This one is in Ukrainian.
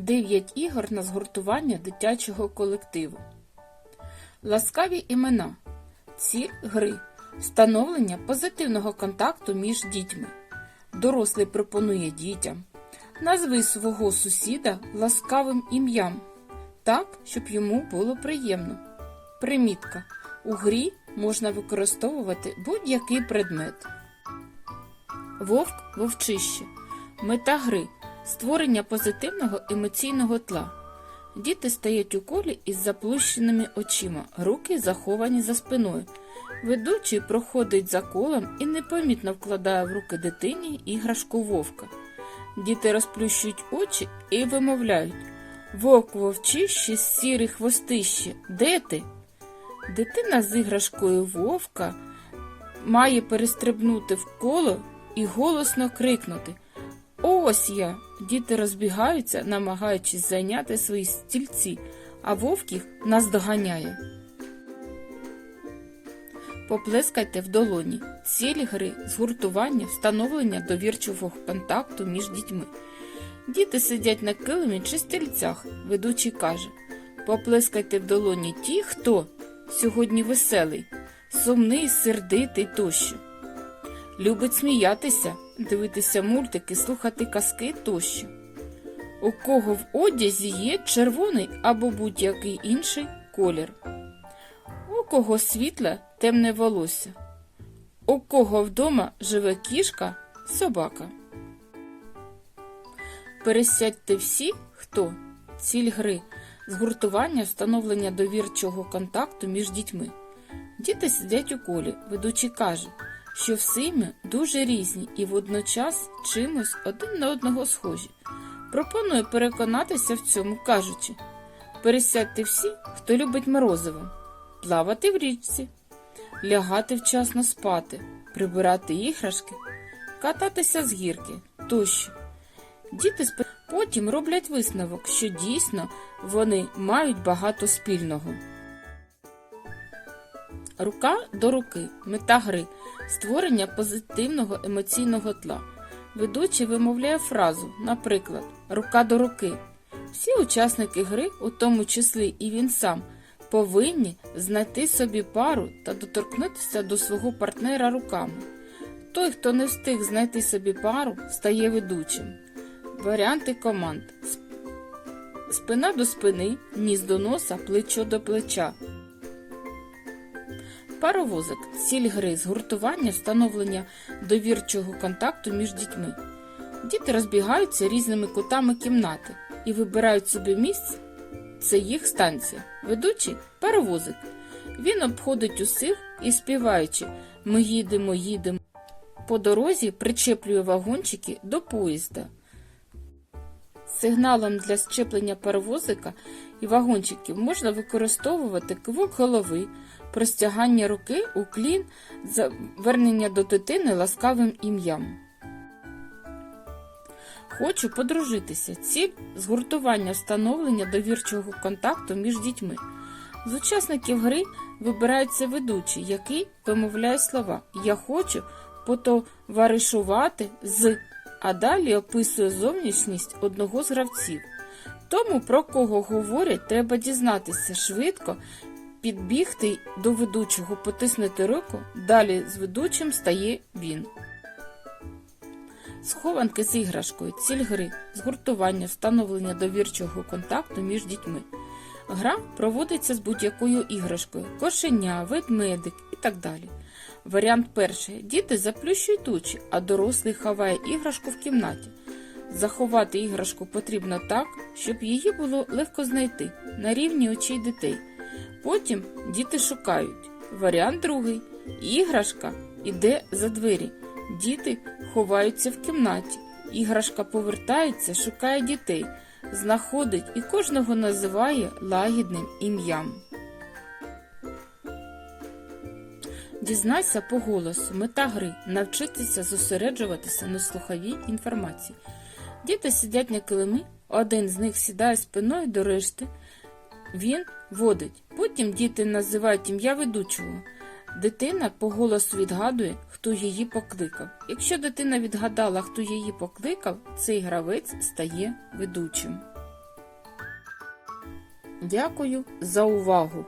9 ігор на згуртування дитячого колективу. Ласкаві імена. Ціль гри. Встановлення позитивного контакту між дітьми. Дорослий пропонує дітям. Назви свого сусіда ласкавим ім'ям, так, щоб йому було приємно. Примітка. У грі можна використовувати будь-який предмет. Вовк вовчище. Мета гри створення позитивного емоційного тла. Діти стоять у колі із заплющеними очима, руки заховані за спиною. Ведучий проходить за колом і непомітно вкладає в руки дитині іграшку вовка. Діти розплющують очі і вимовляють Вовк вовчище, сірий хвостище, де ти? Дитина з іграшкою вовка має перестрибнути в коло і голосно крикнути Ось я! Діти розбігаються, намагаючись зайняти свої стільці, а вовк їх наздоганяє. Поплескайте в долоні. Цілі гри, згуртування, встановлення довірчого контакту між дітьми. Діти сидять на килимі чи стільцях. Ведучий каже Поплескайте в долоні ті, хто сьогодні веселий, сумний, сердитий тощо. Любить сміятися, дивитися мультики, слухати казки тощо. У кого в одязі є червоний або будь-який інший колір. У кого світле темне волосся. У кого вдома живе кішка, собака. Пересядьте всі, хто ціль гри, згуртування, встановлення довірчого контакту між дітьми. Діти сидять у колі, ведучий каже, що всі ми дуже різні і водночас чимось один на одного схожі. Пропоную переконатися в цьому, кажучи пересядьте всі, хто любить морозиво, плавати в річці, лягати вчасно спати, прибирати іграшки, кататися з гірки тощо. Діти потім роблять висновок, що дійсно вони мають багато спільного. Рука до руки. Мета гри. Створення позитивного емоційного тла. Ведучий вимовляє фразу, наприклад, рука до руки. Всі учасники гри, у тому числі і він сам, повинні знайти собі пару та доторкнутися до свого партнера руками. Той, хто не встиг знайти собі пару, стає ведучим. Варіанти команд: Сп- спина до спини, ніс до носа, плечо до плеча. Паровозик ціль гри згуртування, встановлення довірчого контакту між дітьми. Діти розбігаються різними кутами кімнати і вибирають собі місце. Це їх станція. Ведучий паровозик. Він обходить усіх і співаючи Ми їдемо, їдемо. По дорозі причеплює вагончики до поїзда. Сигналом для щеплення паровозика і вагончиків можна використовувати кивок голови, простягання руки, уклін, завернення до дитини ласкавим ім'ям. Хочу подружитися. Ціль згуртування встановлення довірчого контакту між дітьми. З учасників гри вибирається ведучий, який вимовляє слова Я хочу потоваришувати з, а далі описує зовнішність одного з гравців. Тому, про кого говорять, треба дізнатися швидко, підбігти до ведучого, потиснути руку, далі з ведучим стає він. Схованки з іграшкою, ціль гри, згуртування, встановлення довірчого контакту між дітьми. Гра проводиться з будь-якою іграшкою кошеня, ведмедик і так далі. Варіант перший. Діти заплющують очі, а дорослий ховає іграшку в кімнаті. Заховати іграшку потрібно так, щоб її було легко знайти на рівні очей дітей. Потім діти шукають. Варіант другий. Іграшка йде за двері. Діти ховаються в кімнаті. Іграшка повертається, шукає дітей, знаходить і кожного називає лагідним ім'ям. Дізнайся по голосу. Мета гри навчитися зосереджуватися на слуховій інформації. Діти сидять на килимі, один з них сідає спиною до решти. Він водить. Потім діти називають ім'я ведучого. Дитина по голосу відгадує, хто її покликав. Якщо дитина відгадала, хто її покликав, цей гравець стає ведучим. Дякую за увагу!